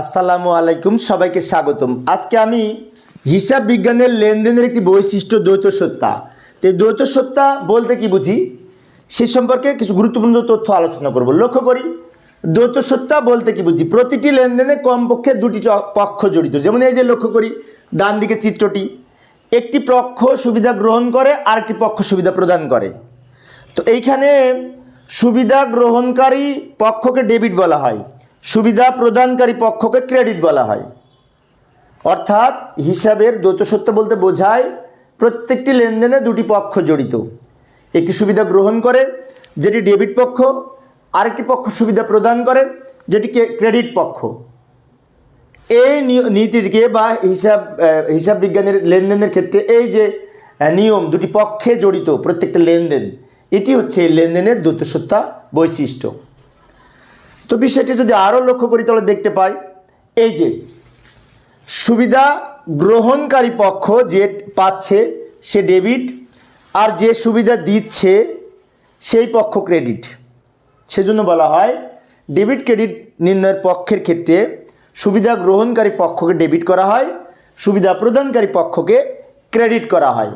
আসসালামু আলাইকুম, সবাইকে স্বাগতম। আজকে আমি হিসাব বিজ্ঞানের লেনদেনের একটি বৈশিষ্ট্য দ্বৈত সত্তা। তো দ্বৈত সত্তা বলতে কি বুঝি? সে সম্পর্কে কিছু গুরুত্বপূর্ণ তথ্য আলোচনা করব। লক্ষ্য করি, দ্বৈত সত্তা বলতে কি বুঝি? প্রতিটি লেনদেনে কমপক্ষে দুটি পক্ষ জড়িত। যেমন এই যে লক্ষ্য করি, ডান দিকে চিত্রটি, একটি পক্ষ সুবিধা গ্রহণ করে, আরেকটি পক্ষ সুবিধা প্রদান করে। তো এইখানে সুবিধা গ্রহণকারী পক্ষকে ডেবিট বলা হয়। সুবিধা প্রদানকারী পক্ষকে ক্রেডিট বলা হয়। অর্থাৎ হিসাবের দ্বৈত সত্য বলতে বোঝায় প্রত্যেকটি লেনদেনে দুটি পক্ষ জড়িত। একটি সুবিধা গ্রহণ করে, যেটি ডেবিট পক্ষ, আরেকটি পক্ষ সুবিধা প্রদান করে, যেটি ক্রেডিট পক্ষ। এই নীতিটিকে বা হিসাব হিসাব বিজ্ঞানের লেনদেনের ক্ষেত্রে এই যে নিয়ম দুটি পক্ষে জড়িত প্রত্যেকটা লেনদেন, এটি হচ্ছে লেনদেনের দ্বৈতসত্তা বৈশিষ্ট্য। তো বিষয়টি যদি আরও লক্ষ্য করি, তাহলে দেখতে পাই, এই যে সুবিধা গ্রহণকারী পক্ষ যে পাচ্ছে সে ডেবিট, আর যে সুবিধা দিচ্ছে সেই পক্ষ ক্রেডিট। সেজন্য বলা হয়, ডেবিট ক্রেডিট নির্ণয়ের পক্ষের ক্ষেত্রে সুবিধা গ্রহণকারী পক্ষকে ডেবিট করা হয়, সুবিধা প্রদানকারী পক্ষকে ক্রেডিট করা হয়।